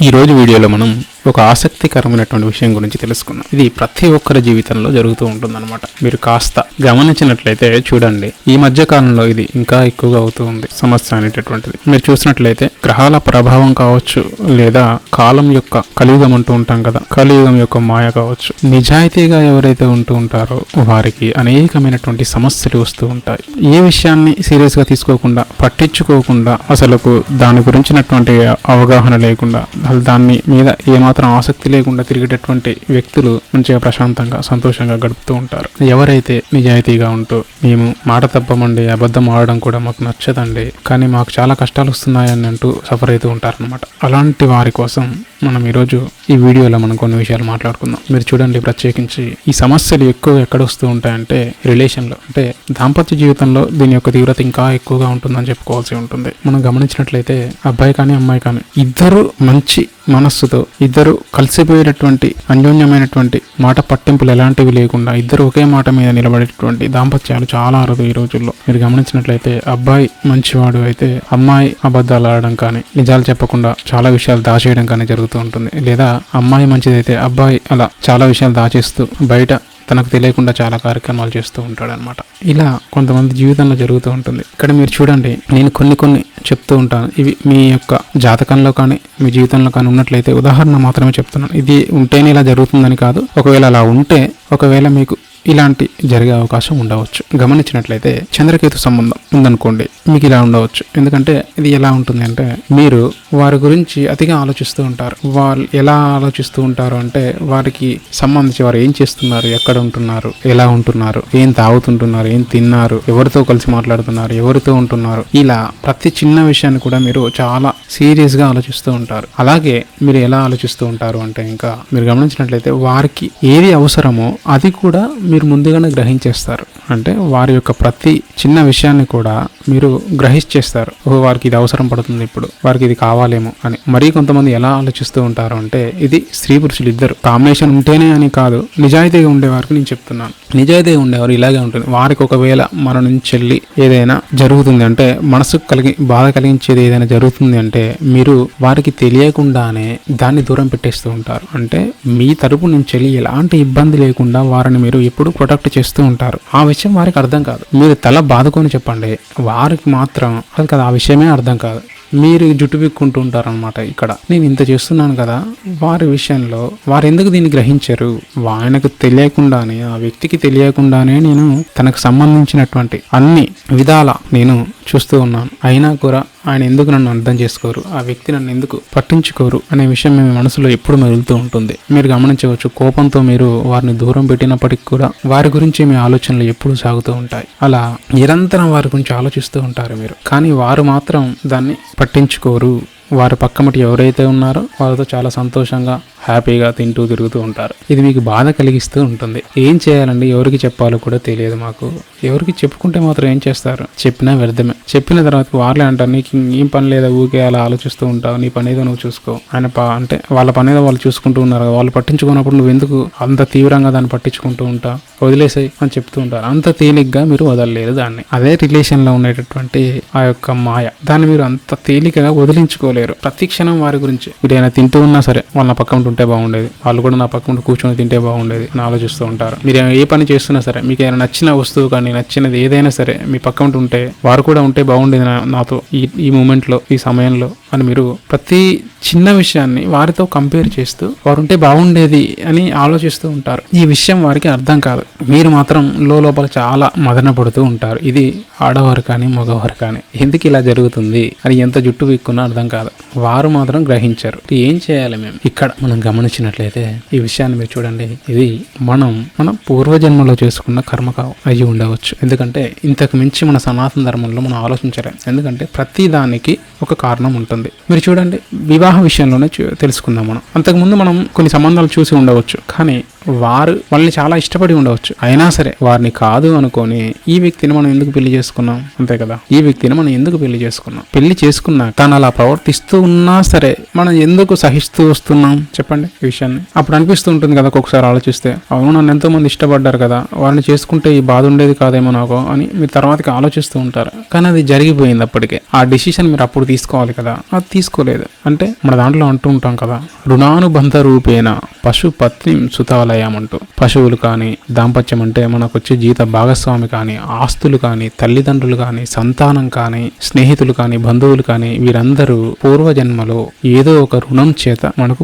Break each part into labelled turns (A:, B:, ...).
A: ఈ రోజు వీడియోలో మనం ఒక ఆసక్తికరమైనటువంటి విషయం గురించి తెలుసుకున్నాం ఇది ప్రతి ఒక్కరి జీవితంలో జరుగుతూ ఉంటుందన్నమాట. మీరు కాస్త గమనించినట్లయితే చూడండి ఈ మధ్య కాలంలో ఇది ఇంకా ఎక్కువగా అవుతూ ఉంది. సమస్య అనేటటువంటిది. మీరు చూసినట్లయితే గ్రహాల ప్రభావం కావచ్చు లేదా కాలం యొక్క కలియుగం అంటూ ఉంటాం కదా కలియుగం యొక్క మాయ కావచ్చు. నిజాయితీగా ఎవరైతే ఉంటూ ఉంటారో వారికి అనేకమైనటువంటి సమస్యలు వస్తూ ఉంటాయి. ఏ విషయాన్ని సీరియస్గా తీసుకోకుండా పట్టించుకోకుండా అసలుకు దాని గురించినటువంటి అవగాహన లేకుండా అసలు దాన్ని మీద ఏమాత్రం ఆసక్తి లేకుండా తిరిగేటటువంటి వ్యక్తులు మంచిగా ప్రశాంతంగా సంతోషంగా గడుపుతూ ఉంటారు. ఎవరైతే నిజాయితీగా ఉంటూ మేము మాట తప్పమండి అబద్ధం ఆడడం కూడా మాకు నచ్చదండి కానీ మాకు చాలా కష్టాలు వస్తున్నాయని అంటూ సఫర్ అవుతూ ఉంటారనమాట అలాంటి వారి కోసం మనం ఈరోజు ఈ వీడియోలో మనం కొన్ని విషయాలు మాట్లాడుకుందాం. మీరు చూడండి ప్రత్యేకించి ఈ సమస్యలు ఎక్కువ ఎక్కడ వస్తూ ఉంటాయంటే రిలేషన్లో. అంటే దాంపత్య జీవితంలో దీని యొక్క తీవ్రత ఇంకా ఎక్కువగా ఉంటుందని చెప్పుకోవాల్సి ఉంటుంది. మనం గమనించినట్లయితే అబ్బాయి కానీ అమ్మాయి కానీ ఇద్దరు మంచి మనస్సుతో ఇద్దరు కలిసిపోయేటటువంటి అన్యోన్యమైనటువంటి మాట పట్టింపులు ఎలాంటివి లేకుండా ఇద్దరు ఒకే మాట మీద నిలబడేటటువంటి దాంపత్యాలు చాలా అరుదు ఈ రోజుల్లో. మీరు గమనించినట్లయితే అబ్బాయి మంచివాడు అయితే అమ్మాయి అబద్ధాలు ఆడడం కానీ నిజాలు చెప్పకుండా చాలా విషయాలు దాచేయడం కానీ జరుగుతుంది. జరుగుతూ ఉంటుంది. లేదా అమ్మాయి మంచిదైతే అబ్బాయి అలా చాలా విషయాలు దాచేస్తూ బయట తనకు తెలియకుండా చాలా కార్యక్రమాలు చేస్తూ ఉంటాడు అనమాట ఇలా కొంతమంది జీవితంలో జరుగుతూ ఉంటుంది. ఇక్కడ మీరు చూడండి నేను కొన్ని కొన్ని చెప్తూ ఉంటాను. ఇవి మీ యొక్క జాతకంలో కానీ మీ జీవితంలో కానీ ఉన్నట్లయితే ఉదాహరణ మాత్రమే చెప్తున్నాను. ఇది ఉంటేనే ఇలా జరుగుతుందని కాదు. ఒకవేళ అలా ఉంటే ఒకవేళ మీకు ఇలాంటి జరిగే అవకాశం ఉండవచ్చు. గమనించినట్లయితే చంద్రకేతు సంబంధం ఉందనుకోండి మీకు ఇలా ఉండవచ్చు. ఎందుకంటే ఇది ఎలా ఉంటుంది అంటే మీరు వారి గురించి అతిగా ఆలోచిస్తూ ఉంటారు. వాళ్ళు ఎలా ఆలోచిస్తూ ఉంటారు అంటే వారికి సంబంధించి వారు ఏం చేస్తున్నారు ఎక్కడ ఉంటున్నారు ఎలా ఉంటున్నారు ఏం తాగుతుంటున్నారు ఏం తిన్నారు ఎవరితో కలిసి మాట్లాడుతున్నారు ఎవరితో ఉంటున్నారు. ఇలా ప్రతి చిన్న విషయాన్ని కూడా మీరు చాలా సీరియస్గా ఆలోచిస్తూ ఉంటారు. అలాగే మీరు ఎలా ఆలోచిస్తూ ఉంటారు అంటే ఇంకా మీరు గమనించినట్లయితే వారికి ఏది అవసరమో అది కూడా మీరు ముందుగానే గ్రహించేస్తారు. అంటే వారి యొక్క ప్రతి చిన్న విషయాన్ని కూడా మీరు గ్రహించేస్తారు. ఓ వారికి ఇది అవసరం పడుతుంది ఇప్పుడు. వారికి ఇది కావాలేమో అని. మరీ కొంతమంది ఎలా ఆలోచిస్తూ ఉంటారు అంటే ఇది స్త్రీ పురుషులు ఇద్దరు. కాంబినేషన్ ఉంటేనే అని కాదు నిజాయితీగా ఉండేవారికి నేను చెప్తున్నాను. నిజాయితీగా ఉండేవారు ఇలాగే ఉంటుంది. వారికి ఒకవేళ మన నుంచి వెళ్ళి ఏదైనా జరుగుతుంది అంటే మనసుకు కలిగి బాధ కలిగించేది ఏదైనా జరుగుతుంది అంటే మీరు వారికి తెలియకుండానే దాన్ని దూరం పెట్టేస్తూ ఉంటారు. అంటే మీ తరపు నుంచి వెళ్ళి ఎలాంటి ఇబ్బంది లేకుండా వారిని మీరు ఎప్పుడు ప్రొటెక్ట్ చేస్తూ ఉంటారు. ఆ విషయం వారికి అర్థం కాదు. మీరు తల బాదుకొని చెప్పండి. వారికి మాత్రం అది కదా. ఆ విషయమే అర్థం కాదు. మీరు జుట్టు పిక్కుంటూ ఉంటారనమాట ఇక్కడ. నేను ఇంత చేస్తున్నాను కదా వారి విషయంలో వారు ఎందుకు దీన్ని గ్రహించరు? ఆయనకు తెలియకుండానే ఆ వ్యక్తికి తెలియకుండానే నేను తనకు సంబంధించినటువంటి అన్ని విధాల నేను చూస్తూ ఉన్నాను. అయినా కూడా ఆయన ఎందుకు నన్ను అర్థం చేసుకోరు? ఆ వ్యక్తి నన్ను ఎందుకు పట్టించుకోరు? అనే విషయం మీ మనసులో ఎప్పుడు మెదులుతూ ఉంటుంది. మీరు గమనించవచ్చు కోపంతో మీరు వారిని దూరం పెట్టినప్పటికీ కూడా వారి గురించి మీ ఆలోచనలు ఎప్పుడు సాగుతూ ఉంటాయి. అలా నిరంతరం వారి గురించి ఆలోచిస్తూ ఉంటారు మీరు. కానీ వారు మాత్రం దాన్ని పట్టించుకోరు. వారి పక్కమటి ఎవరైతే ఉన్నారో వారితో చాలా సంతోషంగా హ్యాపీగా తింటూ తిరుగుతూ ఉంటారు. ఇది మీకు బాధ కలిగిస్తూ ఉంటుంది. ఏం చేయాలండి? ఎవరికి చెప్పాలో కూడా తెలియదు మాకు. ఎవరికి చెప్పుకుంటే మాత్రం ఏం చేస్తారు? చెప్పినా వ్యర్థమే. చెప్పిన తర్వాత వాళ్ళే అంటారు నీకు ఏం పని లేదా? ఊకే అలా ఆలోచిస్తూ ఉంటావు. నీ పని ఏదో నువ్వు చూసుకో. ఆయన పా అంటే వాళ్ళ పని ఏదో వాళ్ళు చూసుకుంటూ ఉన్నారు వాళ్ళు పట్టించుకున్నప్పుడు నువ్వు ఎందుకు అంత తీవ్రంగా దాన్ని పట్టించుకుంటూ ఉంటావు? వదిలేసాయి అని చెప్తూ ఉంటారు. అంత తేలిగ్గా మీరు వదలలేదు దాన్ని. అదే రిలేషన్లో ఉండేటటువంటి ఆ యొక్క మాయ. దాన్ని మీరు అంత తేలికగా వదిలించుకోలేరు. ప్రతి క్షణం వారి గురించి. మీరు తింటూ ఉన్నా సరే వాళ్ళ పక్కన ఉంటే బాగుండేది. వాళ్ళు కూడా నా పక్కన కూర్చొని తింటే బాగుండేది. అని ఆలోచిస్తూ ఉంటారు. మీరు ఏ పని చేస్తున్నా సరే మీకు ఏమైనా నచ్చిన వస్తువు కానీ నచ్చినది ఏదైనా సరే మీ పక్క ఉంటే వారు కూడా ఉంటే బాగుండేది నా- నాతో ఈ ఈ మూమెంట్లో ఈ సమయంలో అని మీరు ప్రతి చిన్న విషయాన్ని వారితో కంపేర్ చేస్తూ వారు ఉంటే బాగుండేది అని ఆలోచిస్తూ ఉంటారు. ఈ విషయం వారికి అర్థం కాదు. మీరు మాత్రం లోపల చాలా మదన పడుతూ ఉంటారు. ఇది ఆడవారు కానీ మగవారు కానీ. ఎందుకు ఇలా జరుగుతుంది? అని ఎంత జుట్టు వీక్కున్నా అర్థం కాదు. వారు మాత్రం గ్రహించారు. ఏం చేయాలి మేము? ఇక్కడ మనం గమనించినట్లయితే ఈ విషయాన్ని మీరు చూడండి. ఇది మనం మన పూర్వజన్మలో చేసుకున్న కర్మ అయ్యి ఉండవచ్చు. ఎందుకంటే ఇంతకు మించి మన సనాతన ధర్మంలో మనం ఆలోచించలేం. ఎందుకంటే ప్రతి దానికి ఒక కారణం ఉంటుంది. మీరు చూడండి వివాహ విషయంలోనే చూ- తెలుసుకుందాం మనం. అంతకుముందు మనం కొన్ని సంబంధాలు చూసి ఉండవచ్చు. కానీ వారు వాళ్ళని చాలా ఇష్టపడి ఉండవచ్చు. అయినా సరే వారిని కాదు అనుకొని ఈ వ్యక్తిని మనం ఎందుకు పెళ్ళి చేసుకున్నాం? అంతే కదా? ఈ వ్యక్తిని మనం ఎందుకు పెళ్ళి చేసుకున్నాం? పెళ్ళి చేసుకున్నా తను అలా ప్రవర్తిస్తూ ఉన్నా సరే మనం ఎందుకు సహిస్తూ వస్తున్నాం? చెప్పండి. చెప్పండి ఈ విషయాన్ని. అప్పుడు అనిపిస్తూ ఉంటుంది కదా ఒక్కొక్కసారి ఆలోచిస్తే. అవును నన్ను ఎంతో మంది ఇష్టపడ్డారు కదా. వారిని చేసుకుంటే ఈ బాధ ఉండేది కాదేమో నాకు అని మీరు తర్వాతకి ఆలోచిస్తూ ఉంటారు. కానీ అది జరిగిపోయింది అప్పటికే. ఆ డిసిషన్ మీరు అప్పుడు తీసుకోవాలి కదా. అది తీసుకోలేదు. అంటే మన దాంట్లో అంటూ ఉంటాం కదా రుణానుబంధ రూపేణ పశు పత్ని సుతాలయం అంటూ పశువులు కానీ దాంపత్యం అంటే మనకు వచ్చే జీవిత భాగస్వామి కానీ ఆస్తులు కానీ తల్లిదండ్రులు కానీ సంతానం కానీ స్నేహితులు కానీ బంధువులు కానీ వీరందరూ పూర్వజన్మలో ఏదో ఒక రుణం చేత మనకు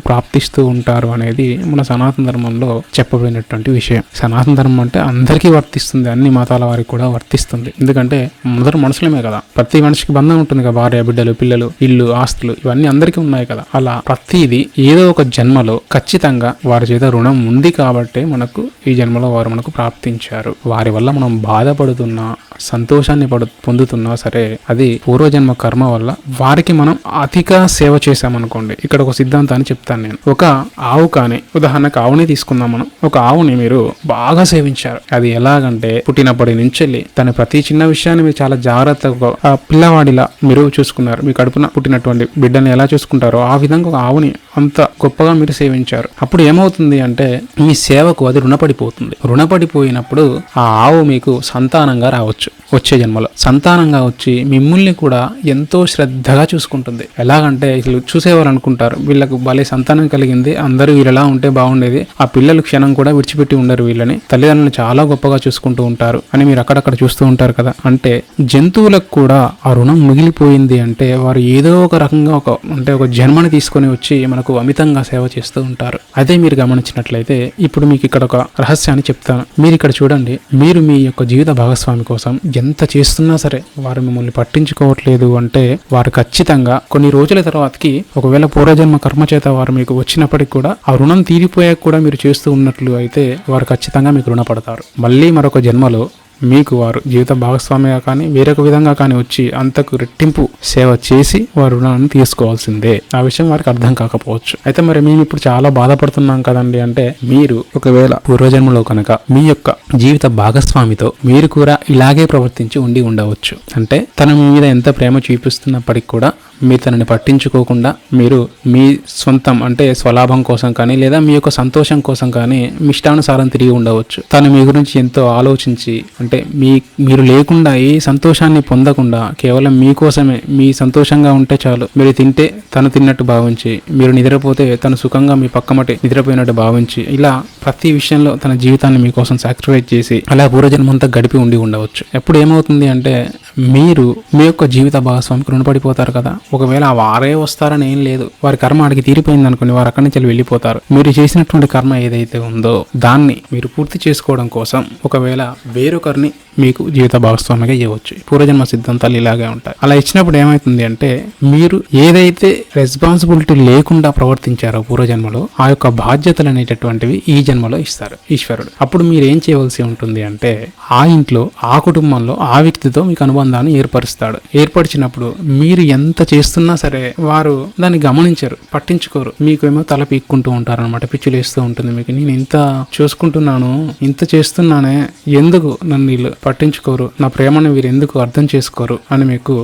A: ప్రాప్తిస్తూ ఉంటారు అనేది మన సనాతన ధర్మంలో చెప్పబడినటువంటి విషయం. సనాతన ధర్మం అంటే అందరికీ వర్తిస్తుంది అన్ని మతాల వారికి కూడా వర్తిస్తుంది. ఎందుకంటే అందరూ మనుషులమే కదా. ప్రతి మనిషికి బంధం ఉంటుంది కదా భార్య బిడ్డలు పిల్లలు ఇల్లు ఆస్తులు ఇవన్నీ అందరికీ ఉన్నాయి కదా. అలా ప్రతిదీ ఏదో ఒక జన్మలో ఖచ్చితంగా వారి చేత రుణం ఉంది కాబట్టే మనకు ఈ జన్మలో వారు మనకు ప్రాప్తించారు. వారి వల్ల మనం బాధపడుతున్నా సంతోషాన్ని పడు పొందుతున్నా సరే అది పూర్వజన్మ కర్మ వల్ల వారికి మనం అతిగా సేవ చేశామనుకోండి. ఇక్కడ ఒక సిద్ధాంతాన్ని చెప్తాను నేను. ఒక ఆవు కానీ ఉదాహరణకు ఆవుని తీసుకుందాం మనం. ఒక ఆవుని మీరు బాగా సేవించారు. అది ఎలాగంటే పుట్టినప్పటి నుంచి వెళ్ళి తన ప్రతి చిన్న విషయాన్ని మీరు చాలా జాగ్రత్తగా ఆ పిల్లవాడిలా మీరు చూసుకున్నారు. మీ కడుపున పుట్టినటువంటి బిడ్డని ఎలా చూసుకుంటారో ఆ విధంగా ఒక ఆవుని అంత గొప్పగా మీరు సేవించారు. అప్పుడు ఏమవుతుంది అంటే మీ సేవకు అది రుణపడిపోతుంది. రుణపడిపోయినప్పుడు ఆ ఆవు మీకు సంతానంగా రావచ్చు. వచ్చే జన్మలో. సంతానంగా వచ్చి మిమ్మల్ని కూడా ఎంతో శ్రద్ధగా చూసుకుంటుంది. ఎలాగంటే వీళ్ళు చూసేవారు అనుకుంటారు వీళ్ళకు భలే సంతానం కలిగింది అందరూ వీళ్ళలా ఉంటే బాగుండేది ఆ పిల్లలు క్షణం కూడా విడిచిపెట్టి ఉండరు వీళ్ళని. తల్లిదండ్రులు చాలా గొప్పగా చూసుకుంటూ ఉంటారు అని మీరు అక్కడక్కడ చూస్తూ ఉంటారు కదా. అంటే జంతువులకు కూడా ఆ రుణం మిగిలిపోయింది అంటే వారు ఏదో ఒక రకంగా ఒక అంటే ఒక జన్మని తీసుకొని వచ్చి మనకు అమితంగా సేవ చేస్తూ ఉంటారు. అదే మీరు గమనించినట్లయితే ఇప్పుడు మీకు ఇక్కడ ఒక రహస్యాన్ని చెప్తాను. మీరు ఇక్కడ చూడండి మీరు మీ యొక్క జీవిత భాగస్వామి కోసం ఎంత చేస్తున్నా సరే వారు మిమ్మల్ని పట్టించుకోవట్లేదు అంటే వారు ఖచ్చితంగా కొన్ని రోజుల తర్వాతకి ఒకవేళ పూర్వజన్మ కర్మ చేత వారు మీకు వచ్చినప్పటికి కూడా ఆ రుణం తీరిపోయాక కూడా మీరు చేస్తూ ఉన్నట్లు అయితే వారు ఖచ్చితంగా మీకు రుణపడతారు. మళ్ళీ మరొక జన్మలో మీకు వారు జీవిత భాగస్వామిగా కానీ వేరొక విధంగా కానీ వచ్చి అంతకు రెట్టింపు సేవ చేసి వారు రుణాన్ని తీసుకోవాల్సిందే. ఆ విషయం వారికి అర్థం కాకపోవచ్చు. అయితే మరి మేము ఇప్పుడు చాలా బాధపడుతున్నాం కదండి అంటే మీరు ఒకవేళ పూర్వజన్మలో కనుక మీ యొక్క జీవిత భాగస్వామితో మీరు కూడా ఇలాగే ప్రవర్తించి ఉండి ఉండవచ్చు. అంటే తన మీ మీద ఎంత ప్రేమ చూపిస్తున్నప్పటికి కూడా మీరు తనని పట్టించుకోకుండా మీరు మీ సొంతం అంటే స్వలాభం కోసం కానీ లేదా మీ యొక్క సంతోషం కోసం కానీ మీ ఇష్టానుసారం తిరిగి ఉండవచ్చు. తను మీ గురించి ఎంతో ఆలోచించి అంటే మీ మీరు లేకుండా ఏ సంతోషాన్ని పొందకుండా కేవలం మీకోసమే మీ సంతోషంగా ఉంటే చాలు. మీరు తింటే తను తిన్నట్టు భావించి మీరు నిద్రపోతే తను సుఖంగా మీ పక్కమటి నిద్రపోయినట్టు భావించి ఇలా ప్రతి విషయంలో తన జీవితాన్ని మీకోసం సాక్రిఫైస్ చేసి అలా పూర్వజన్మంతా గడిపి ఉండి ఉండవచ్చు. ఎప్పుడు ఏమవుతుంది అంటే మీరు మీ యొక్క జీవిత భాగస్వామికి రుణపడిపోతారు కదా. ఒకవేళ ఆ వారే వస్తారని ఏం లేదు. వారి కర్మ ఆడికి తీరిపోయింది అనుకుని వారు అక్కడి నుంచి వెళ్ళిపోతారు. మీరు చేసినటువంటి కర్మ ఏదైతే ఉందో దాన్ని మీరు పూర్తి చేసుకోవడం కోసం ఒకవేళ వేరొకరిని మీకు జీవిత భాగస్వామిగా ఇవ్వచ్చు. పూర్వజన్మ సిద్ధాంతాలు ఇలాగే ఉంటాయి. అలా ఇచ్చినప్పుడు ఏమవుతుంది అంటే మీరు ఏదైతే రెస్పాన్సిబిలిటీ లేకుండా ప్రవర్తించారో పూర్వజన్మలో ఆ యొక్క బాధ్యతలు అనేటటువంటివి ఈ జన్మలో ఇస్తారు ఈశ్వరుడు. అప్పుడు మీరు ఏం చేయవలసి ఉంటుంది అంటే ఆ ఇంట్లో ఆ కుటుంబంలో ఆ వ్యక్తితో మీకు అనుబంధాన్ని ఏర్పరుస్తాడు. ఏర్పరిచినప్పుడు మీరు ఎంత చేస్తున్నా సరే వారు దాన్ని గమనించరు పట్టించుకోరు. మీకు ఏమో తల పీక్కుంటూ ఉంటారు అనమాట పిచ్చులు వేస్తూ ఉంటుంది మీకు. నేను ఇంత చూసుకుంటున్నాను ఇంత చేస్తున్నానే ఎందుకు నన్ను వీళ్ళు పట్టించుకోరు? నా ప్రేమను వీరు ఎందుకు అర్థం చేసుకోరు? అని మీకు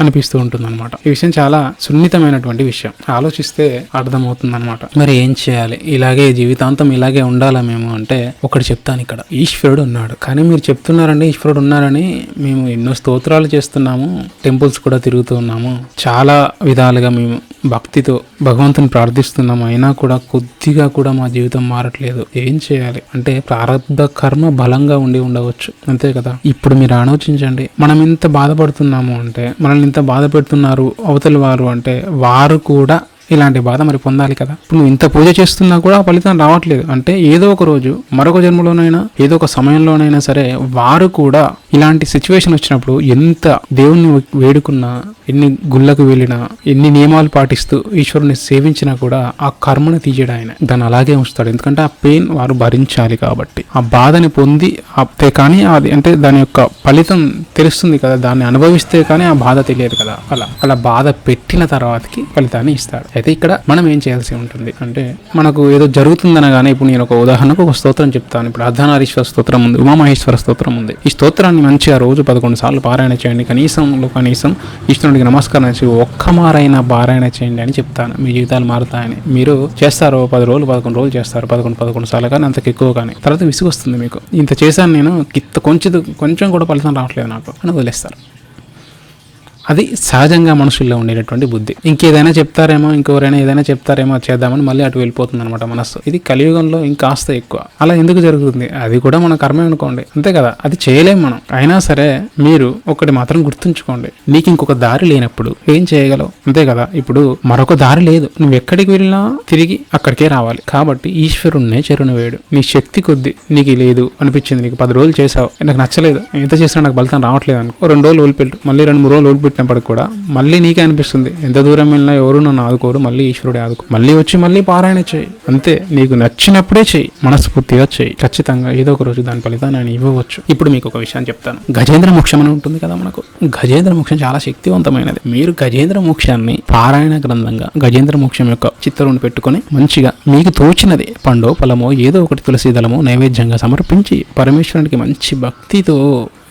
A: అనిపిస్తూ ఉంటుంది అనమాట ఈ విషయం చాలా సున్నితమైనటువంటి విషయం. ఆలోచిస్తే అర్థమవుతుంది అనమాట మరి ఏం చేయాలి? ఇలాగే జీవితాంతం ఇలాగే ఉండాలా మేము? అంటే ఒకటి చెప్తాను ఇక్కడ. ఈశ్వరుడు ఉన్నాడు. కానీ మీరు చెప్తున్నారండి ఈశ్వరుడు ఉన్నారని మేము ఎన్నో స్తోత్రాలు చేస్తున్నాము టెంపుల్స్ కూడా తిరుగుతూ ఉన్నాము. చాలా చాలా విధాలుగా మేము భక్తితో భగవంతుని ప్రార్థిస్తున్నాము అయినా కూడా కొద్దిగా కూడా మా జీవితం మారట్లేదు. ఏం చేయాలి? అంటే ప్రారంభ కర్మ బలంగా ఉండి ఉండవచ్చు. అంతే కదా? ఇప్పుడు మీరు ఆలోచించండి. మనం ఇంత బాధపడుతున్నాము అంటే మనల్ని ఇంత బాధ పెడుతున్నారు అవతలి వారు అంటే వారు కూడా ఇలాంటి బాధ మరి పొందాలి కదా. ఇప్పుడు నువ్వు ఇంత పూజ చేస్తున్నా కూడా ఆ ఫలితం రావట్లేదు. అంటే ఏదో ఒక రోజు మరొక జన్మలోనైనా ఏదో ఒక సమయంలోనైనా సరే వారు కూడా ఇలాంటి సిచ్యువేషన్ వచ్చినప్పుడు ఎంత దేవుణ్ణి వేడుకున్నా ఎన్ని గుళ్ళకు వెళ్ళినా ఎన్ని నియమాలు పాటిస్తూ ఈశ్వరుని సేవించినా కూడా ఆ కర్మను తీయడం ఆయన. దాన్ని అలాగే ఉంచుతాడు. ఎందుకంటే ఆ పెయిన్ వారు భరించాలి కాబట్టి. ఆ బాధని పొంది అంతే కానీ అది అంటే దాని యొక్క ఫలితం తెలుస్తుంది కదా. దాన్ని అనుభవిస్తే కానీ ఆ బాధ తెలియదు కదా. అలా అలా బాధ పెట్టిన తర్వాతకి ఫలితాన్ని ఇస్తాడు. అయితే ఇక్కడ మనం ఏం చేయాల్సి ఉంటుంది అంటే మనకు ఏదో జరుగుతుందనగానే ఇప్పుడు నేను ఒక ఉదాహరణకు ఒక స్తోత్రం చెప్తాను. ఇప్పుడు అర్ధనారీశ్వర స్తోత్రం ఉంది ఉమామహేశ్వర స్తోత్రం ఉంది. ఈ స్తోత్రాన్ని మంచిగా రోజు పదకొండు సార్లు పారాయణ చేయండి. కనీసంలో కనీసం ఈశ్వరుడికి నమస్కారం చేసి ఒక్క మారైనా పారాయణ చేయండి అని చెప్తాను. మీ జీవితాలు మారుతాయని. మీరు చేస్తారు పది రోజులు పదకొండు రోజులు చేస్తారు పదకొండు పదకొండు సార్లు కానీ అంతకు ఎక్కువ కానీ. తర్వాత విసుగొస్తుంది మీకు. ఇంత చేశాను నేను ఇంత కొంచెం కొంచెం కూడా ఫలితం రావట్లేదు నాకు. అని వదిలేస్తారు. అది సహజంగా మనుషుల్లో ఉండేటటువంటి బుద్ధి. ఇంకేదైనా చెప్తారేమో ఇంకెవరైనా ఏదైనా చెప్తారేమో చేద్దామని మళ్ళీ అటు వెళ్ళిపోతుంది అనమాట మనస్సు. ఇది కలియుగంలో ఇంకాస్త ఎక్కువ. అలా ఎందుకు జరుగుతుంది? అది కూడా మన కర్మే అనుకోండి. అంతే కదా? అది చేయలేం మనం. అయినా సరే మీరు ఒకటి మాత్రం గుర్తుంచుకోండి. నీకు ఇంకొక దారి లేనప్పుడు ఏం చేయగలవు? అంతే కదా? ఇప్పుడు మరొక దారి లేదు. నువ్వు ఎక్కడికి వెళ్ళినా తిరిగి అక్కడికే రావాలి. కాబట్టి ఈశ్వరుణ్ణే చెరును వేడు. నీ శక్తి కొద్ది నీకు లేదు అనిపించింది. నీకు పది రోజులు చేసావు నాకు నచ్చలేదు. ఎంత చేసినా నాకు ఫలితం రావట్లేదు అనుకో. రెండు రోజులు వదిలిపెట్టు మళ్ళీ రెండు మూడు రోజులు పెట్టినప్పటికి కూడా మళ్ళీ నీకే అనిపిస్తుంది. ఎంత దూరం వెళ్ళినా ఎవరు నన్ను ఆదుకోరు మళ్ళీ ఈశ్వరుడే ఆదుకో మళ్ళీ వచ్చి మళ్ళీ పారాయణ చేయి. అంతే నీకు నచ్చినప్పుడే చేయి. మనస్ఫూర్తిగా చేయి. ఖచ్చితంగా ఏదో ఒక రోజు దాని ఫలితాన్ని నేను ఇవ్వవచ్చు. ఇప్పుడు మీకు ఒక విషయం చెప్తాను. గజేంద్ర మోక్షం అని ఉంటుంది కదా మనకు. గజేంద్ర మోక్షం చాలా శక్తివంతమైనది. మీరు గజేంద్ర మోక్షాన్ని పారాయణ గ్రంథంగా గజేంద్ర మోక్షం యొక్క చిత్రం పెట్టుకొని మంచిగా మీకు తోచినది పండో ఫలమో ఏదో ఒకటి తులసి దళమో నైవేద్యంగా సమర్పించి పరమేశ్వరునికి మంచి భక్తితో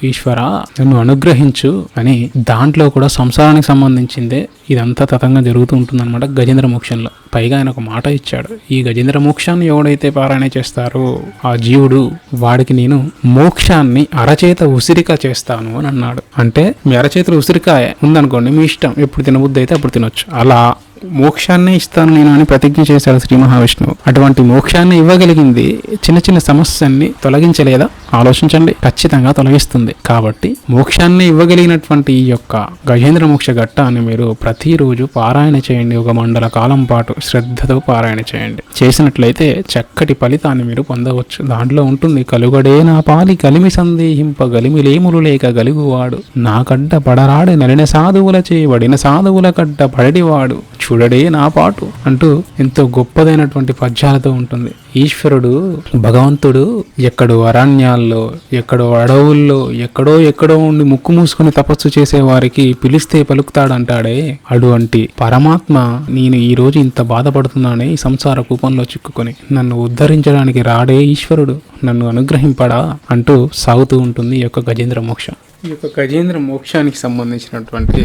A: ఈశ్వర నన్ను అనుగ్రహించు అని దాంట్లో కూడా సంసారానికి సంబంధించిందే ఇదంతా తతంగా జరుగుతూ ఉంటుందన్నమాట గజేంద్ర మోక్షంలో. పైగా ఆయన ఒక మాట ఇచ్చాడు. ఈ గజేంద్ర మోక్షాన్ని ఎవడైతే పారాయణ చేస్తారో ఆ జీవుడు వాడికి నేను మోక్షాన్ని అరచేత ఉసిరిక చేస్తాను అని అన్నాడు. అంటే మీ అరచేతులు ఉసిరికాయ ఉందనుకోండి మీ ఇష్టం. ఎప్పుడు తినబుద్ధి అయితే అప్పుడు తినొచ్చు. అలా మోక్షాన్ని ఇస్తాను నేను అని ప్రతిజ్ఞ చేశాడు శ్రీ మహావిష్ణువు. అటువంటి మోక్షాన్ని ఇవ్వగలిగింది చిన్న చిన్న సమస్యల్ని తొలగించలేదా? ఆలోచించండి ఖచ్చితంగా తొలగిస్తుంది. కాబట్టి మోక్షాన్ని ఇవ్వగలిగినటువంటి ఈ యొక్క గజేంద్ర మోక్ష ఘట్టాన్ని మీరు ప్రతిరోజు పారాయణ చేయండి. ఒక మండల కాలం పాటు శ్రద్ధతో పారాయణ చేయండి. చేసినట్లయితే చక్కటి ఫలితాన్ని మీరు పొందవచ్చు. దాంట్లో ఉంటుంది కలుగడే నా పాలి కలిమి సందేహింప గలిమి లేములు లేక గలుగువాడు. నా కడ్డ పడరాడు నలిన సాధువుల చేయబడిన సాధువుల కడ్డ పడడివాడు. చూడడే నా పాటు అంటూ ఎంతో గొప్పదైనటువంటి పద్యాలతో ఉంటుంది. ఈశ్వరుడు భగవంతుడు ఎక్కడో అరణ్యాల్లో ఎక్కడో అడవుల్లో ఎక్కడో ఎక్కడో ఉండి ముక్కు మూసుకుని తపస్సు చేసే వారికి పిలిస్తే పలుకుతాడంటాడే. అటువంటి పరమాత్మ నేను ఈ రోజు ఇంత బాధపడుతున్నానే ఈ సంసార కూపంలో చిక్కుకొని. నన్ను ఉద్ధరించడానికి రాడే ఈశ్వరుడు నన్ను అనుగ్రహింపడా? అంటూ సాగుతూ ఉంటుంది ఈ యొక్క గజేంద్ర మోక్షం. ఈ యొక్క గజేంద్ర మోక్షానికి సంబంధించినటువంటి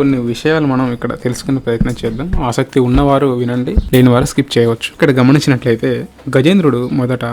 A: కొన్ని విషయాలు మనం ఇక్కడ తెలుసుకునే ప్రయత్నం చేద్దాం. ఆసక్తి ఉన్నవారు వినండి లేని వారు స్కిప్ చేయవచ్చు. ఇక్కడ గమనించినట్లయితే గజేంద్రుడు మొదట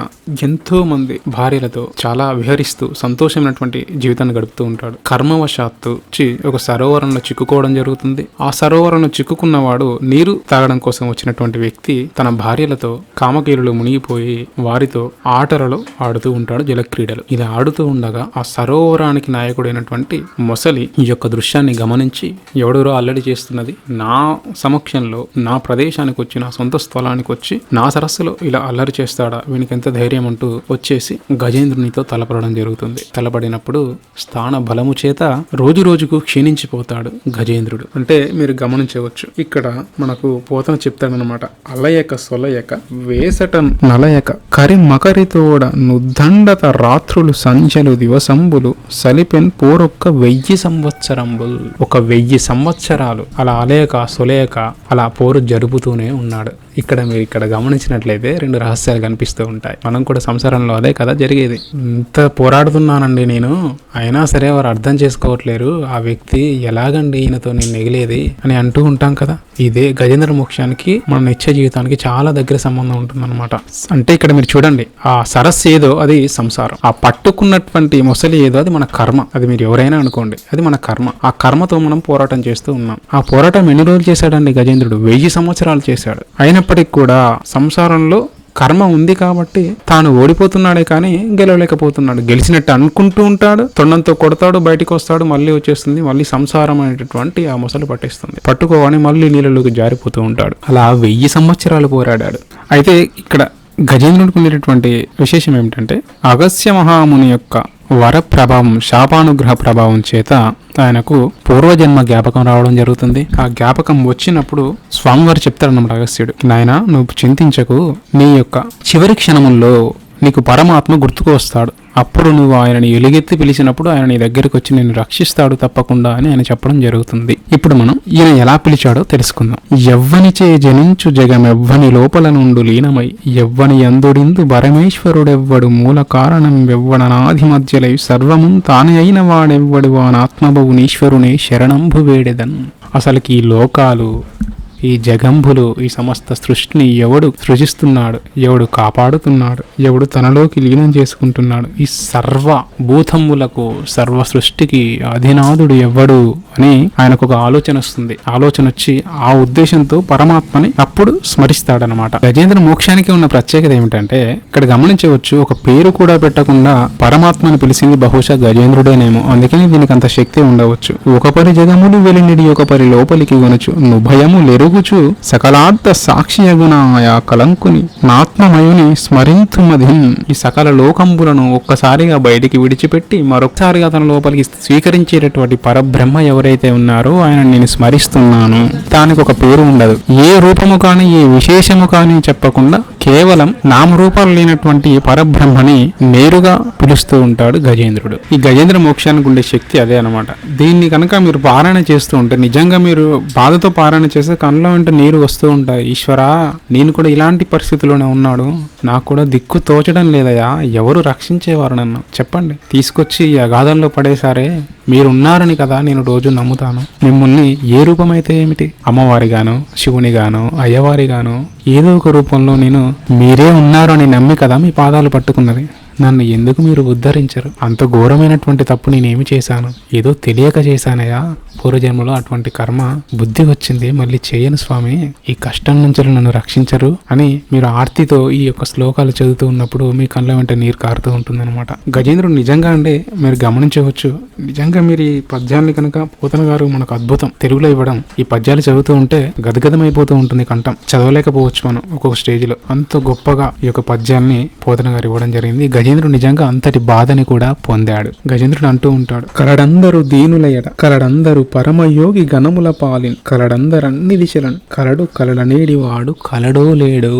A: ఎంతో మంది భార్యలతో చాలా విహరిస్తూ సంతోషమైనటువంటి జీవితాన్ని గడుపుతూ ఉంటాడు. కర్మవశాత్తు చి ఒక సరోవరంలో చిక్కుకోవడం జరుగుతుంది. ఆ సరోవరంలో చిక్కుకున్నవాడు నీరు తాగడం కోసం వచ్చినటువంటి వ్యక్తి తన భార్యలతో కామకీరులు మునిగిపోయి వారితో ఆటలలో ఆడుతూ ఉంటాడు జలక్రీడలు. ఇలా ఆడుతూ ఉండగా ఆ సరోవరానికి నాయకుడైనటువంటి మొసలి ఈ యొక్క దృశ్యాన్ని గమనించి ఎవడెవరో అల్లడి చేస్తున్నది. నా సమక్షంలో నా ప్రదేశానికి వచ్చి నా సొంత స్థలానికి వచ్చి నా సరస్సులో ఇలా అల్లరి చేస్తాడా? వీనికెంత ధైర్యం అంటూ వచ్చేసి గజేంద్రునితో తలపడడం జరుగుతుంది. తలపడినప్పుడు స్థాన బలము చేత రోజు రోజుకు క్షీణించిపోతాడు గజేంద్రుడు. అంటే మీరు గమనించవచ్చు ఇక్కడ మనకు పోతన చెప్తాడనమాట అలయక సొలయక వేసట నలయక కరి మకరితోడ నుద్దండత రాత్రులు సంచలు దివసంబులు సలిపెన్ పోరొక్క వెయ్యి సంవత్సరంబుల్. ఒక వెయ్యి సంవత్సరాలు అలా అలయక సొలయక అలా పోరు జరుపుతూనే ఉన్నాడు. ఇక్కడ మీరు ఇక్కడ గమనించినట్లయితే రెండు రహస్యాలు కనిపిస్తూ ఉంటాయి. మనం కూడా సంసారంలో అదే కదా జరిగేది. ఇంత పోరాడుతున్నానండి నేను. అయినా సరే వారు అర్థం చేసుకోవట్లేరు. ఆ వ్యక్తి ఎలాగండి ఈయనతో నేను నెగిలేది అని అంటూ ఉంటాం కదా. ఇదే గజేంద్ర మోక్షానికి మన నిత్య జీవితానికి చాలా దగ్గర సంబంధం ఉంటుందన్నమాట. అంటే ఇక్కడ మీరు చూడండి ఆ సరస్సు ఏదో అది సంసారం. ఆ పట్టుకున్నటువంటి మొసలి ఏదో అది మన కర్మ. అది మీరు ఎవరైనా అనుకోండి అది మన కర్మ. ఆ కర్మతో మనం పోరాటం చేస్తూ ఉన్నాం. ఆ పోరాటం ఎన్ని రోజులు చేశాడండి గజేంద్రుడు? వెయ్యి సంవత్సరాలు చేశాడు. అయినప్పటికీ కూడా సంసారంలో కర్మ ఉంది కాబట్టి తాను ఓడిపోతున్నాడే కానీ గెలవలేకపోతున్నాడు. గెలిచినట్టు అనుకుంటూ ఉంటాడు తొండంతో కొడతాడు బయటకు వస్తాడు మళ్ళీ వచ్చేస్తుంది మళ్ళీ సంసారం అనేటటువంటి ఆ మొసలు పట్టేస్తుంది. పట్టుకోవని మళ్ళీ నీళ్ళలోకి జారిపోతూ ఉంటాడు. అలా వెయ్యి సంవత్సరాలు పోరాడాడు. అయితే ఇక్కడ గజేంద్రుడికి ఉండేటటువంటి విశేషం ఏమిటంటే అగస్య మహాముని యొక్క వర ప్రభావం శాపానుగ్రహ ప్రభావం చేత ఆయనకు పూర్వజన్మ జ్ఞాపకం రావడం జరుగుతుంది. ఆ జ్ఞాపకం వచ్చినప్పుడు స్వామివారు చెప్తారన్నమాట అగస్త్యుడు నాయన నువ్వు చింతించకు. నీ యొక్క చివరి క్షణముల్లో నీకు పరమాత్మ గుర్తుకు వస్తాడు. అప్పుడు నువ్వు ఆయనని ఎలుగెత్తి పిలిచినప్పుడు ఆయన నీ దగ్గరికి వచ్చి నేను రక్షిస్తాడు తప్పకుండా అని ఆయన చెప్పడం జరుగుతుంది. ఇప్పుడు మనం ఈయన ఎలా పిలిచాడో తెలుసుకుందాం. ఎవ్వనిచే జనించు జగమెవ్వని లోపల నుండు లీనమై ఎవ్వని ఎందుడిందు పరమేశ్వరుడెవ్వడు మూల కారణం ఎవ్వడనాది మధ్యలై సర్వము తానే అయిన వాడెవ్వడు వానాత్మభవునీశ్వరునే శరణంభు వేడెదన్. అసలుకి ఈ లోకాలు ఈ జగంబులు ఈ సమస్త సృష్టిని ఎవడు సృజిస్తున్నాడు ఎవడు కాపాడుతున్నాడు ఎవడు తనలోకి లీనం చేసుకుంటున్నాడు ఈ సర్వ భూతములకు సర్వ సృష్టికి అధినాథుడు ఎవడు అని ఆయనకు ఒక ఆలోచన వస్తుంది. ఆలోచన వచ్చి ఆ ఉద్దేశంతో పరమాత్మని అప్పుడు స్మరిస్తాడనమాట. గజేంద్ర మోక్షానికి ఉన్న ప్రత్యేకత ఏమిటంటే ఇక్కడ గమనించవచ్చు ఒక పేరు కూడా పెట్టకుండా పరమాత్మని పిలిచింది బహుశా గజేంద్రుడేనేమో. అందుకని దీనికి అంత శక్తి ఉండవచ్చు. ఒక పరి జగములు వెలినిడి ఒక పరి లోపలికి గొనుచు నుభయము లెరుగుచు సకలార్థ సాక్షియగునాయా కలంకుని నాత్మమయుని స్మరింతుమధిన్. ఈ సకల లోకంబులను ఒక్కసారిగా బయటికి విడిచిపెట్టి మరొకసారిగా తన లోపలికి స్వీకరించేటటువంటి పరబ్రహ్మ ఎవరైతే ఉన్నారో ఆయన నేను స్మరిస్తున్నాను. దానికి ఒక పేరు ఉండదు. ఏ రూపము కానీ ఏ విశేషము కానీ చెప్పకుండా కేవలం నామరూపాలు లేనటువంటి పరబ్రహ్మని నేరుగా పిలుస్తూ ఉంటాడు గజేంద్రుడు. ఈ గజేంద్ర మోక్షానికి ఉండే శక్తి అదే అనమాట దీన్ని కనుక మీరు పారాయణ చేస్తూ ఉంటే నిజంగా మీరు బాధతో పారాయణ చేస్తే కళ్ళ వెంట నీరు వస్తూ ఉంటాయి. ఈశ్వరా నేను కూడా ఇలాంటి పరిస్థితిలోనే ఉన్నాడు. నాకు కూడా దిక్కు తోచడం లేదయా ఎవరు రక్షించేవారు నన్ను? చెప్పండి. తీసుకొచ్చి ఈ అగాధంలో పడేసారే మీరు ఉన్నారని కదా నేను రోజు నమ్ముతాను. మిమ్మల్ని ఏ రూపమైతే ఏమిటి? అమ్మవారిగాను శివునిగాను అయ్యవారిగాను ఏదో ఒక రూపంలో నేను మీరే ఉన్నారు అని నమ్మి కదా మీ పాదాలు పట్టుకున్నది. నన్ను ఎందుకు మీరు ఉద్ధరించరు? అంత ఘోరమైనటువంటి తప్పు నేనేమి చేశాను? ఏదో తెలియక చేశానయా పూర్వజన్మలో అటువంటి కర్మ బుద్ధి వచ్చింది. మళ్ళీ చేయను స్వామి. ఈ కష్టం నుంచి నన్ను రక్షించరు అని మీరు ఆర్తితో ఈ యొక్క శ్లోకాలు చదువుతూ ఉన్నప్పుడు మీ కళ్ళ వెంట నీరు కారుతూ ఉంటుందన్నమాట. గజేంద్రుడు నిజంగా అండి మీరు గమనించవచ్చు. నిజంగా మీరు ఈ పద్యాన్ని కనుక పోతన గారు మనకు అద్భుతం. తెలుగులో ఇవ్వడం. ఈ పద్యాలు చదువుతూ ఉంటే గదగదమైపోతూ ఉంటుంది కంఠం. చదవలేకపోవచ్చు మనం ఒక్కొక్క స్టేజ్లో. అంత గొప్పగా ఈ యొక్క పద్యాన్ని పోతన గారు ఇవ్వడం జరిగింది. గజేంద్రుడు నిజంగా అంతటి బాధని కూడా పొందాడు. గజేంద్రుడు అంటూ ఉంటాడు కలడందరూ దీనులయట కలడందరూ పరమయోగి గణముల పాలిన్ కలడందరన్ని దిశలను కలడు కలడనేడి వాడు కలడో లేడో.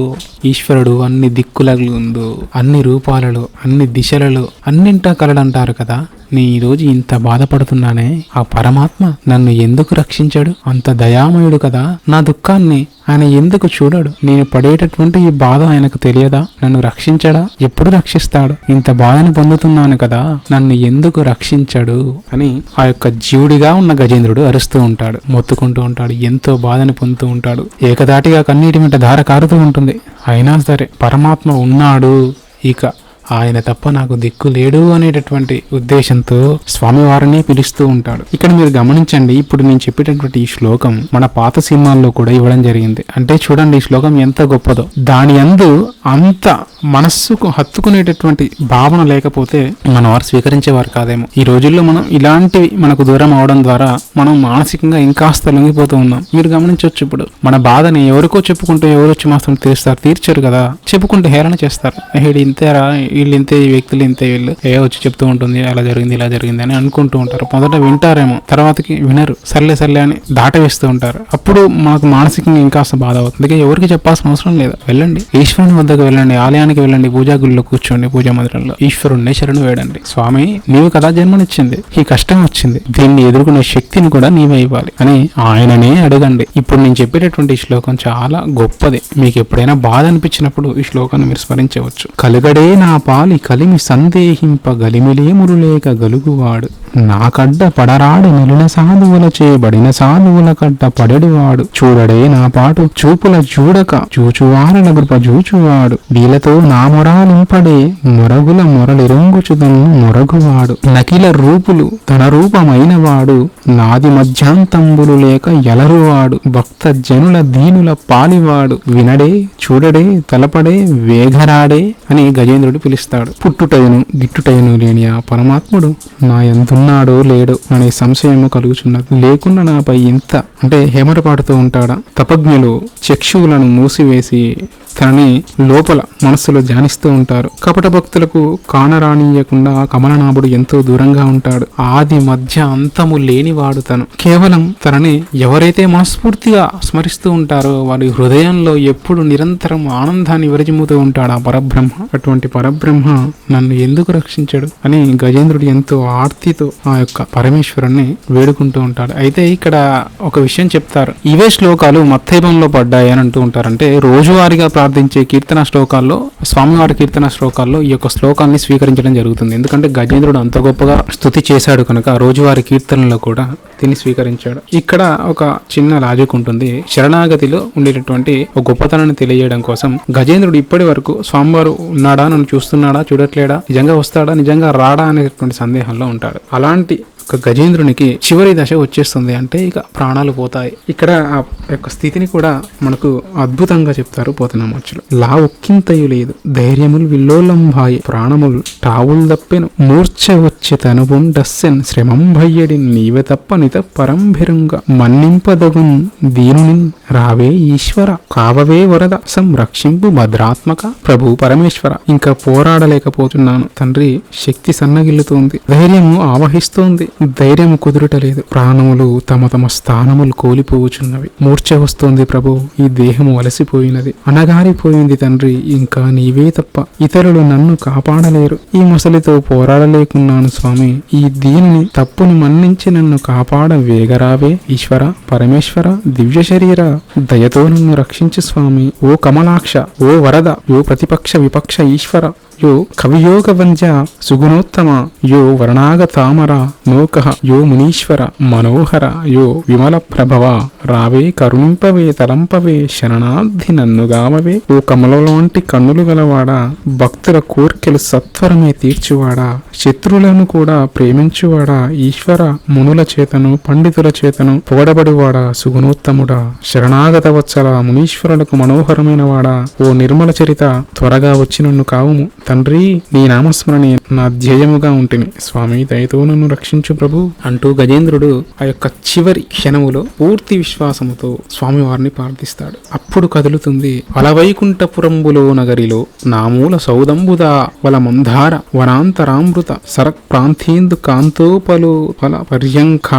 A: ఈశ్వరుడు అన్ని దిక్కులందు అన్ని రూపాలలో అన్ని దిశలలో అన్నింటా కలడంటారు కదా. నీ ఈరోజు ఇంత బాధపడుతున్నానే. ఆ పరమాత్మ నన్ను ఎందుకు రక్షించాడు? అంత దయామయుడు కదా. నా దుఃఖాన్ని ఆయన ఎందుకు చూడడు? నేను పడేటటువంటి ఈ బాధ ఆయనకు తెలియదా? నన్ను రక్షించడా? ఎప్పుడు రక్షిస్తాడు? ఇంత బాధను పొందుతున్నాను కదా. నన్ను ఎందుకు రక్షించడు? అని ఆ యొక్క జీవుడిగా ఉన్న గజేంద్రుడు అరుస్తూ ఉంటాడు. మొత్తుకుంటూ ఉంటాడు. ఎంతో బాధను పొందుతూ ఉంటాడు. ఏకదాటిగా కన్నీటి వెంట ధార కారుతూ ఉంటుంది. అయినా సరే పరమాత్మ ఉన్నాడు. ఇక ఆయన తప్ప నాకు దిక్కు లేడు అనేటటువంటి ఉద్దేశంతో స్వామివారిని పిలుస్తూ ఉంటాడు. ఇక్కడ మీరు గమనించండి ఇప్పుడు నేను చెప్పేటటువంటి ఈ శ్లోకం మన పాత సినిమాల్లో కూడా ఇవ్వడం జరిగింది. అంటే చూడండి ఈ శ్లోకం ఎంత గొప్పదో. దాని అందు అంత మనస్సుకు హత్తుకునేటటువంటి భావన లేకపోతే మన వారు స్వీకరించేవారు కాదేమో. ఈ రోజుల్లో మనం ఇలాంటివి మనకు దూరం అవడం ద్వారా మనం మానసికంగా ఇంకాస్త లొంగిపోతూ ఉన్నాం. మీరు గమనించవచ్చు ఇప్పుడు. మన బాధని ఎవరికో చెప్పుకుంటే ఎవరు వచ్చి మాత్రం తీరుస్తారు తీర్చరు కదా. చెప్పుకుంటే హేళన చేస్తారు. వీడు ఇంతేరా వీళ్ళు ఇంతే ఈ వ్యక్తులు ఇంతే వీళ్ళు ఏ వచ్చి చెప్తూ ఉంటుంది అలా జరిగింది ఇలా జరిగింది అని అనుకుంటూ ఉంటారు. మొదట వింటారేమో తర్వాతకి వినరు. సర్లే సర్లే అని దాటవేస్తూ ఉంటారు. అప్పుడు మనకు మానసికంగా ఇంకాస్త బాధ అవుతుంది. అందుకే ఎవరికి చెప్పాల్సిన అవసరం లేదు. వెళ్ళండి. ఈశ్వరుని వద్దకు వెళ్ళండి. ఆలయానికి వెళ్ళండి. పూజా గుడిలో కూర్చోండి. పూజా మందిరంలో. ఈశ్వరుణ్ణి శరణు వేడండి. స్వామి నీవు కదా జన్మనిచ్చింది. ఈ కష్టం వచ్చింది. దీన్ని ఎదుర్కొనే శక్తిని కూడా నీవే ఇవ్వాలి అని ఆయననే అడగండి. ఇప్పుడు నేను చెప్పేటటువంటి ఈ శ్లోకం చాలా గొప్పది. మీకు ఎప్పుడైనా బాధ అనిపించినప్పుడు ఈ శ్లోకాన్ని మీరు స్మరించవచ్చు. కలుగడే నా పాలి కలిమి సందేహింప గలిమిలేమురు లేక గలుగువాడు. నాకడ్డ పడరాడు నిలిన సాధువుల చేయబడిన సాధువుల కడ్డ పడెడువాడు. చూడడే నా పాటు చూపుల చూడక చూచువారల కృప చూచువాడు. వీలతో నా మొరాలింపడే మొరగుల మొరలిరొంగుచుదను మొరగువాడు. నకిల రూపులు తన రూపమైన వాడు నాది మధ్యాంతంబులు లేక ఎలరువాడు. భక్త జనుల దీనుల పాలివాడు. వినడే చూడడే తలపడే వేగరాడే అని గజేంద్రుడు పిలుస్తాడు. పుట్టుటయను గిట్టుటయను లేని ఆ పరమాత్ముడు నా ఎంతున్నాడో లేడో అనే సంశయము కలుగుచున్నది. లేకుండా నాపై ఇంత అంటే హేమరపాటుతో ఉంటాడా? తపజ్ఞులు చక్షువులను మూసివేసి తనని లోపల మనస్సులో ధ్యానిస్తూ ఉంటారు. కపట భక్తులకు కానరానియకుండా కమలనాభుడు ఎంతో దూరంగా ఉంటాడు. ఆది మధ్య అంతము లేనివాడు తను. కేవలం తనని ఎవరైతే మనస్ఫూర్తిగా స్మరిస్తూ ఉంటారో వారి హృదయంలో ఎప్పుడు నిరంతరం ఆనందాన్ని విరజిమ్ముతూ ఉంటాడు ఆ పరబ్రహ్మ. అటువంటి పరబ్రహ్మ నన్ను ఎందుకు రక్షించాడు? అని గజేంద్రుడు ఎంతో ఆర్తితో ఆ యొక్క పరమేశ్వరుణ్ణి వేడుకుంటూ ఉంటాడు అయితే ఇక్కడ ఒక విషయం చెప్తారు. ఇవే శ్లోకాలు మత్తైబంలో పడ్డాయి అని అంటూ ఉంటారంటే రోజువారీగా ప్రార్థించే కీర్తన శ్లోకాల్లో స్వామివారి కీర్తన శ్లోకాల్లో ఈ యొక్క శ్లోకాన్ని స్వీకరించడం జరుగుతుంది. ఎందుకంటే గజేంద్రుడు అంత గొప్పగా స్థుతి చేశాడు కనుక రోజువారి కీర్తనలో కూడా దీన్ని స్వీకరించాడు. ఇక్కడ ఒక చిన్న లాజిక్ ఉంటుంది. శరణాగతిలో ఉండేటటువంటి ఒక గొప్పతనాన్ని తెలియజేయడం కోసం గజేంద్రుడు ఇప్పటి వరకు స్వామివారు ఉన్నాడా? నన్ను చూస్తున్నాడా? చూడట్లేడా? నిజంగా వస్తాడా? నిజంగా రాడా? అనేటువంటి సందేహంలో ఉంటాడు. అలాంటి ఒక గజేంద్రునికి చివరి దశ వచ్చేస్తుంది అంటే ఇక ప్రాణాలు పోతాయి. ఇక్కడ ఆ యొక్క స్థితిని కూడా మనకు అద్భుతంగా చెప్తారు పోతనామర్చులు లా ఒక్కింతయు లేదు. ధైర్యములు విల్లోలంభాయి. ప్రాణములు టావులు తప్పెను మూర్ఛ వచ్చే తనుబుండస్సెన్. శ్రమం భయ్యడి నీవే తప్ప నిత పరంభిరంగ మన్నింపదగున్ దీనుని రావే ఈశ్వర. కావవే వరద. సంరక్షింపు భద్రాత్మక. ప్రభు పరమేశ్వర. ఇంకా పోరాడలేకపోతున్నాను. తండ్రి శక్తి సన్నగిల్లుతోంది. ధైర్యము ఆవహిస్తోంది. ధైర్యం కుదురటలేదు. ప్రాణములు తమ తమ స్థానములు కోలిపోవుచున్నవి మూర్ఛ వస్తోంది ప్రభు ఈ దేహము అలసిపోయినది. అనగారిపోయింది తండ్రి ఇంకా నీవే తప్ప ఇతరులు నన్ను కాపాడలేరు. ఈ ముసలితో పోరాడలేకున్నాను స్వామి. ఈ దీనిని తప్పుని మన్నించి నన్ను కాపాడ వేగరావే. ఈశ్వర పరమేశ్వర దివ్య శరీర దయతో నన్ను రక్షించు స్వామి. ఓ కమలాక్ష ఓ వరద ఓ ప్రతిపక్ష విపక్ష ఈశ్వర. యో కవియోగ వంజ సుగుణోత్తమ యో వర్ణాగతామర నోక యో మునీశ్వర మనోహర యో విమల ప్రభవ రావే కరుణింపవే తలంపవే శరణార్థి నన్నుగామవే ఓ కమలలాంటి కన్నులు గలవాడా భక్తుల కోర్కెలు సత్వరమే తీర్చువాడా శత్రులను కూడా ప్రేమించువాడా ఈశ్వర మునుల చేతను పండితుల చేతను పొగడబడివాడా సుగుణోత్తముడా. శరణాగత వత్సల మునీశ్వరులకు మనోహరమైన వాడా. ఓ నిర్మల చరిత త్వరగా వచ్చి నన్ను కావుము. తండ్రి నీ నామస్మరణి నా ధ్యేయముగా ఉంటుంది స్వామి దయతో నన్ను రక్షించు ప్రభు. అంటూ గజేంద్రుడు ఆ యొక్క చివరి క్షణములో పూర్తి విశ్వాసముతో స్వామివారిని ప్రార్థిస్తాడు. అప్పుడు కదులుతుంది వలవైకుంఠపురంబులో నగరిలో నామూల సౌదంబుదా వల మందార వనాంతరామృత సరక్ ప్రాంతేందు కాంతోపలు ఫల పర్యంక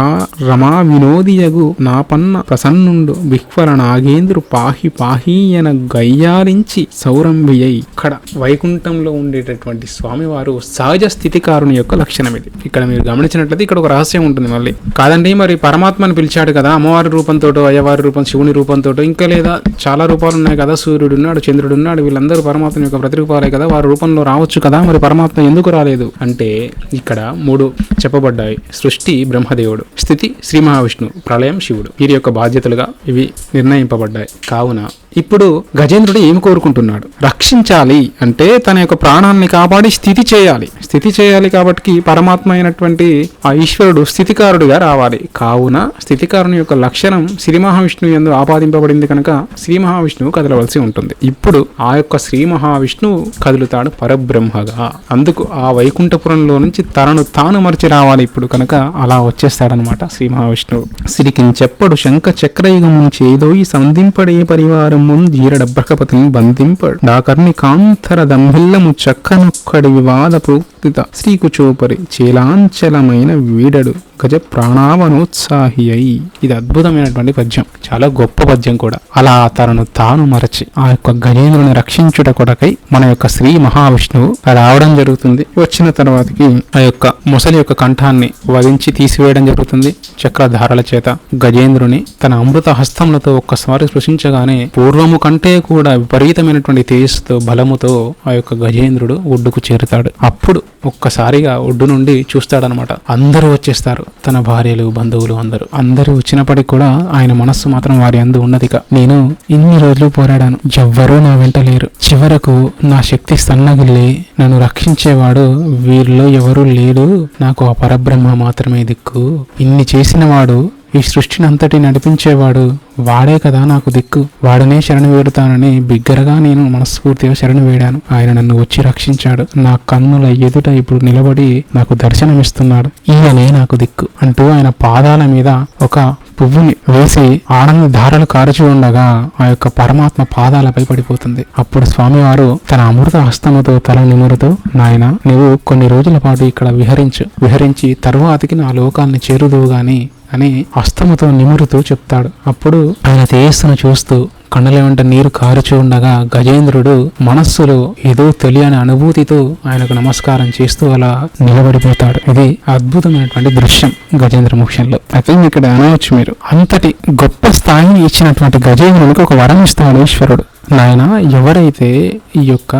A: రమా వినోదియగు నాపన్న ప్రసన్నుండు బిహ్వర నాగేంద్రు పాహి పాహీయన గయ్యారించి సౌరంభియై. ఇక్కడ వైకుంఠంలో ఉండేటటువంటి స్వామివారు సహజ స్థితికారుని యొక్క లక్షణం ఇది. ఇక్కడ మీరు గమనించినట్లయితే ఇక్కడ ఒక రహస్యం ఉంటుంది మళ్ళీ. కాదండి మరి పరమాత్మని పిలిచాడు కదా అమ్మవారి రూపంతో అయ్యవారి రూపం శివుని రూపంతో ఇంకా లేదా చాలా రూపాలు ఉన్నాయి కదా సూర్యుడు ఉన్నాడు చంద్రుడు ఉన్నాడు వీళ్ళందరూ పరమాత్మ యొక్క ప్రతిరూపాలే కదా వారి రూపంలో రావచ్చు కదా మరి పరమాత్మ ఎందుకు రాలేదు? అంటే ఇక్కడ మూడు చెప్పబడ్డాయి. సృష్టి బ్రహ్మదేవుడు స్థితి శ్రీ మహావిష్ణువు ప్రళయం శివుడు. వీరి యొక్క బాధ్యతలుగా ఇవి నిర్ణయింపబడ్డాయి. కావున ఇప్పుడు గజేంద్రుడు ఏమి కోరుకుంటున్నాడు? రక్షించాలి అంటే తన యొక్క ప్రాణాన్ని కాపాడి స్థితి చేయాలి. స్థితి చేయాలి కాబట్టి పరమాత్మ అయినటువంటి ఆ ఈశ్వరుడు స్థితికారుడిగా రావాలి. కావున స్థితికారుని యొక్క లక్షణం శ్రీ మహావిష్ణువు ఎందు ఆపాదింపబడింది కనుక శ్రీ మహావిష్ణువు కదలవలసి ఉంటుంది. ఇప్పుడు ఆ యొక్క శ్రీ మహావిష్ణువు కదులుతాడు పరబ్రహ్మగా. అందుకు ఆ వైకుంఠపురంలో నుంచి తనను తాను మరిచి రావాలి ఇప్పుడు కనుక అలా వచ్చేస్తాడనమాట శ్రీ మహావిష్ణువు. శ్రీకిన్ చెప్పడు శంఖ చక్రయుగము చేదోయి సంధింపడే పరివారము జీరడబ్రకపతిని బంధింపడు. డాకర్ని కాంతర దంభిల్లము చక్కనొక్కడి వివాద ప్రోక్తిత. శ్రీకుచోపరి చేలాంచలమైన వీడడు. గజ ప్రాణావనోత్సాహి అయి ఇది అద్భుతమైనటువంటి పద్యం. చాలా గొప్ప పద్యం కూడా. అలా తనను తాను మరచి ఆ యొక్క గజేంద్రుని రక్షించుట కొడకై మన యొక్క శ్రీ మహావిష్ణువు రావడం జరుగుతుంది. వచ్చిన తర్వాతకి ఆ యొక్క ముసలి యొక్క కంఠాన్ని వధించి తీసివేయడం జరుగుతుంది. చక్రధారల చేత గజేంద్రుని తన అమృత హస్తములతో ఒక్కసారి స్పృశించగానే పూర్వము కంటే కూడా విపరీతమైనటువంటి తేజస్సుతో బలముతో ఆ యొక్క గజేంద్రుడు ఒడ్డుకు చేరుతాడు. అప్పుడు ఒక్కసారిగా ఒడ్డు నుండి చూస్తాడనమాట. అందరూ వచ్చేస్తారు. తన భార్యలు బంధువులు అందరూ. అందరూ వచ్చినప్పటికి కూడా ఆయన మనస్సు మాత్రం వారి అందు ఉన్నదిక నేను ఇన్ని రోజులు పోరాడాను. ఎవ్వరూ నా వెంట లేరు. చివరకు నా శక్తి సన్నగిల్లి నన్ను రక్షించేవాడు వీరిలో ఎవరూ లేడు నాకు ఆ పరబ్రహ్మ మాత్రమే దిక్కు. ఇన్ని చేసిన వాడు ఈ సృష్టిని అంతటి నడిపించేవాడు వాడే కదా నాకు దిక్కు. వాడనే శరణు వేడుతానని బిగ్గరగా నేను మనస్ఫూర్తిగా శరణు వేడాను. ఆయన నన్ను వచ్చి రక్షించాడు. నా కన్నుల ఎదుట ఇప్పుడు నిలబడి నాకు దర్శనమిస్తున్నాడు. ఈయనే నాకు దిక్కు. అంటూ ఆయన పాదాల మీద ఒక పువ్వుని వేసి ఆనంద ధారలు కారుచి ఉండగా ఆ యొక్క పరమాత్మ పాదాలపై పడిపోతుంది. అప్పుడు స్వామివారు తన అమృత హస్తముతో తల నిమురుతూ నాయన నీవు కొన్ని రోజుల పాటు ఇక్కడ విహరించు. విహరించి తరువాతికి నా లోకాన్ని చేరుదువు గాని అని హస్తముతో నిమురుతూ చెప్తాడు. అప్పుడు ఆయన తేజస్సును చూస్తూ కళ్ళల వెంట నీరు కారుచూ ఉండగా గజేంద్రుడు మనస్సులో ఏదో తెలియని అనుభూతితో ఆయనకు నమస్కారం చేస్తూ అలా నిలబడిపోతాడు. ఇది అద్భుతమైనటువంటి దృశ్యం గజేంద్ర మోక్షంలో. అయితే ఇక్కడ అనవచ్చు మీరు. అంతటి గొప్ప స్థాయిని ఇచ్చినటువంటి గజేంద్రునికి ఒక వరం ఇస్తాడు ఈశ్వరుడు. నాయన ఎవరైతే ఈ యొక్క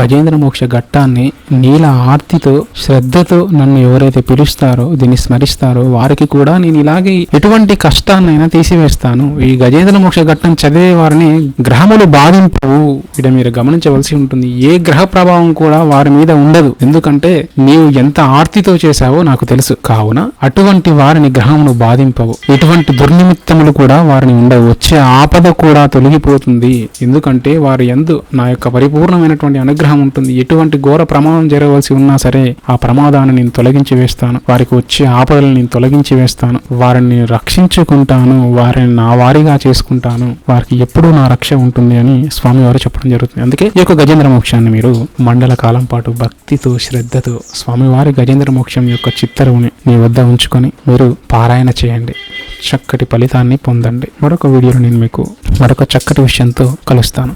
A: గజేంద్ర మోక్ష ఘట్టాన్ని నీల ఆర్తితో శ్రద్ధతో నన్ను ఎవరైతే పిలుస్తారో దీన్ని స్మరిస్తారో వారికి కూడా నేను ఇలాగే ఎటువంటి కష్టాన్నైనా తీసివేస్తాను. ఈ గజేంద్ర మోక్ష ఘట్టం చదివే వారిని గ్రహములు బాధింపవు. ఇక్కడ మీరు గమనించవలసి ఉంటుంది. ఏ గ్రహ ప్రభావం కూడా వారి మీద ఉండదు. ఎందుకంటే నీవు ఎంత ఆర్తితో చేశావో నాకు తెలుసు. కావున అటువంటి వారిని గ్రహమును బాధింపవు. ఎటువంటి దుర్నిమిత్తములు కూడా వారిని ఉండవు. వచ్చే ఆపద కూడా తొలగిపోతుంది. ఎందుకంటే వారి ఎందు నా యొక్క పరిపూర్ణమైనటువంటి అనుగ్రహం ఉంటుంది. ఎటువంటి ఘోర ప్రమాదం జరగవలసి ఉన్నా సరే ఆ ప్రమాదాన్ని నేను తొలగించి వేస్తాను. వారికి వచ్చే ఆపదలను నేను తొలగించి వేస్తాను. వారిని రక్షించుకుంటాను. వారిని నా వారిగా చేసుకుంటాను. వారికి ఎప్పుడూ నా రక్ష ఉంటుంది అని స్వామివారు చెప్పడం జరుగుతుంది. అందుకే ఈ యొక్క గజేంద్ర మోక్షాన్ని మీరు మండల కాలం పాటు భక్తితో శ్రద్ధతో స్వామివారి గజేంద్ర మోక్షం యొక్క చిత్తరువుని మీ వద్ద ఉంచుకొని మీరు పారాయణ చేయండి. చక్కటి ఫలితాన్ని పొందండి. మరొక వీడియోలో నేను మీకు మరొక చక్కటి విషయంతో కలుస్తాను.